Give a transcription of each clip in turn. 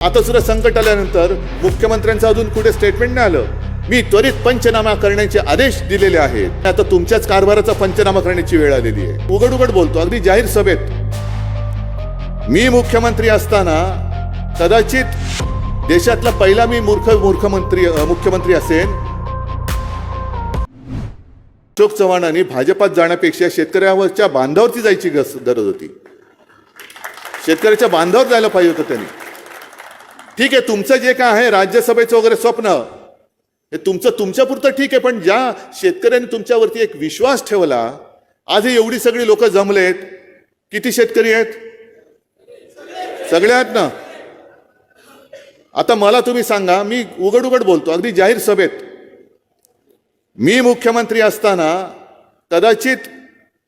आता सुद्धा संकट आल्यानंतर मुख्यमंत्र्यांचं अजून कुठे स्टेटमेंट नाही आलं. मी त्वरित पंचनामा करण्याचे आदेश दिलेले आहेत. आता तुमच्याच कारभाराचा पंचनामा करण्याची वेळ आलेली आहे. उघड उघड बोलतो. अगदी जाहीर सभेत. मी मुख्यमंत्री असताना कदाचित देशातला पहिला मी मूर्ख मूर्खमंत्री मुख्यमंत्री असेन. अशोक चव्हाणांनी भाजपात जाण्यापेक्षा शेतकऱ्यावरच्या बांधावरती जायची गस गरज होती. शेतकऱ्याच्या बांधावर जायला पाहिजे होतं त्यांनी. ठीक आहे तुमचं जे काय आहे राज्यसभेचं वगैरे स्वप्न हे तुमचं तुमच्यापुरतं ठीक आहे पण ज्या शेतकऱ्यांनी तुमच्यावरती एक विश्वास ठेवला आजही एवढी सगळी लोक जमलेत. किती शेतकरी आहेत? सगळे आहेत ना? आता मला तुम्ही सांगा मी उघड उघड बोलतो अगदी जाहीर सभेत. मी मुख्यमंत्री असताना कदाचित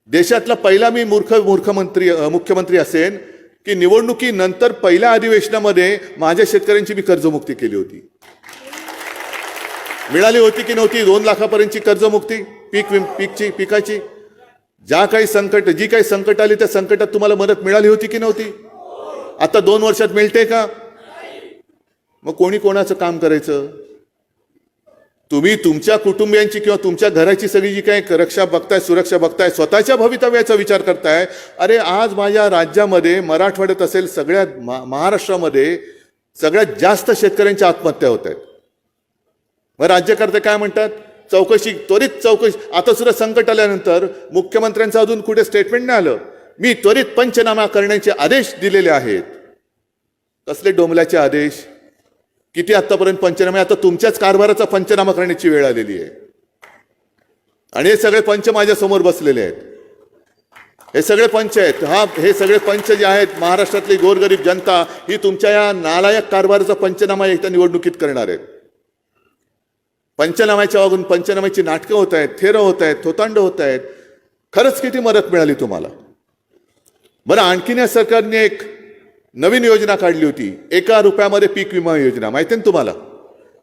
देशातला पहिला मी मूर्ख मूर्खमंत्री मुख्यमंत्री असेन की निवडणुकीनंतर पहिल्या अधिवेशनामध्ये माझ्या शेतकऱ्यांची मी कर्जमुक्ती केली होती. मिळाली होती की नव्हती? दोन लाखापर्यंतची कर्जमुक्ती पीक विम पीकची पिकाची. ज्या काही संकट जी काही संकट आली त्या संकटात तुम्हाला मदत मिळाली होती की नव्हती? आता दोन वर्षात मिळते का? मग कोणी कोणाचं काम करायचं? तुम्ही तुमच्या कुटुंबियांची किंवा तुमच्या घराची सगळी जी काही रक्षा बघताय सुरक्षा बघताय स्वतःच्या भवितव्याचा विचार करताय अरे आज माझ्या राज्यामध्ये मराठवाड्यात असेल सगळ्यात मा- महाराष्ट्रामध्ये सगळ्यात जास्त शेतकऱ्यांच्या आत्महत्या होत आहेत. मग राज्यकर्ते काय म्हणतात? चौकशी त्वरित चौकशी. आता सुद्धा संकट आल्यानंतर मुख्यमंत्र्यांचं अजून कुठे स्टेटमेंट नाही आलं. मी त्वरित पंचनामा करण्याचे आदेश दिलेले आहेत. कसले डोंबल्याचे आदेश? किती आत्तापर्यंत पंचनामे? आता तुमच्याच कारभाराचा पंचनामा करण्याची वेळ आलेली आहे. आणि हे सगळे पंच माझ्यासमोर बसलेले आहेत. हे सगळे पंच आहेत. हा हे सगळे पंच जे आहेत महाराष्ट्रातली गोरगरीब जनता ही तुमच्या या नालायक कारभाराचा पंचनामा एकदा निवडणुकीत करणार आहेत. पंचनाम्याच्या वागून पंचनाम्याची नाटकं होत आहेत थेरं होत आहेत थोतांड होत आहेत. खरंच किती मदत मिळाली तुम्हाला? बरं आणखीन या सरकारने एक नवीन योजना काढली होती. एका रुपयामध्ये पीक विमा योजना. माहिती ना तुम्हाला?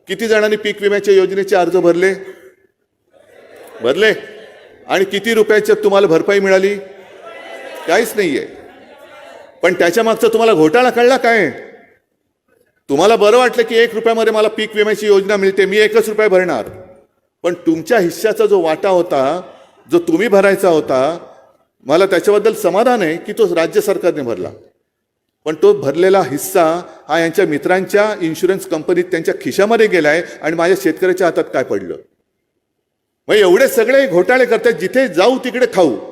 किती जणांनी पीक विम्याच्या योजनेचे अर्ज भरले? भरले. आणि किती रुपयाची तुम्हाला भरपाई मिळाली? काहीच नाहीये. पण त्याच्या मागचा तुम्हाला घोटाळा कळला काय? तुम्हाला बरं वाटलं की एक रुपयामध्ये मला पीक विम्याची योजना मिळते मी एकच रुपये भरणार. पण तुमच्या हिश्श्याचा जो वाटा होता जो तुम्ही भरायचा होता मला त्याच्याबद्दल समाधान आहे की तो राज्य सरकारने भरला? पण तो भरलेला हिस्सा हा यांच्या मित्रांच्या इन्शुरन्स कंपनीत त्यांच्या खिशामध्ये गेलाय आणि माझ्या शेतकऱ्याच्या हातात काय पडलं? मग एवढे सगळे घोटाळे करतात जिथे जाऊ तिकडे खाऊ.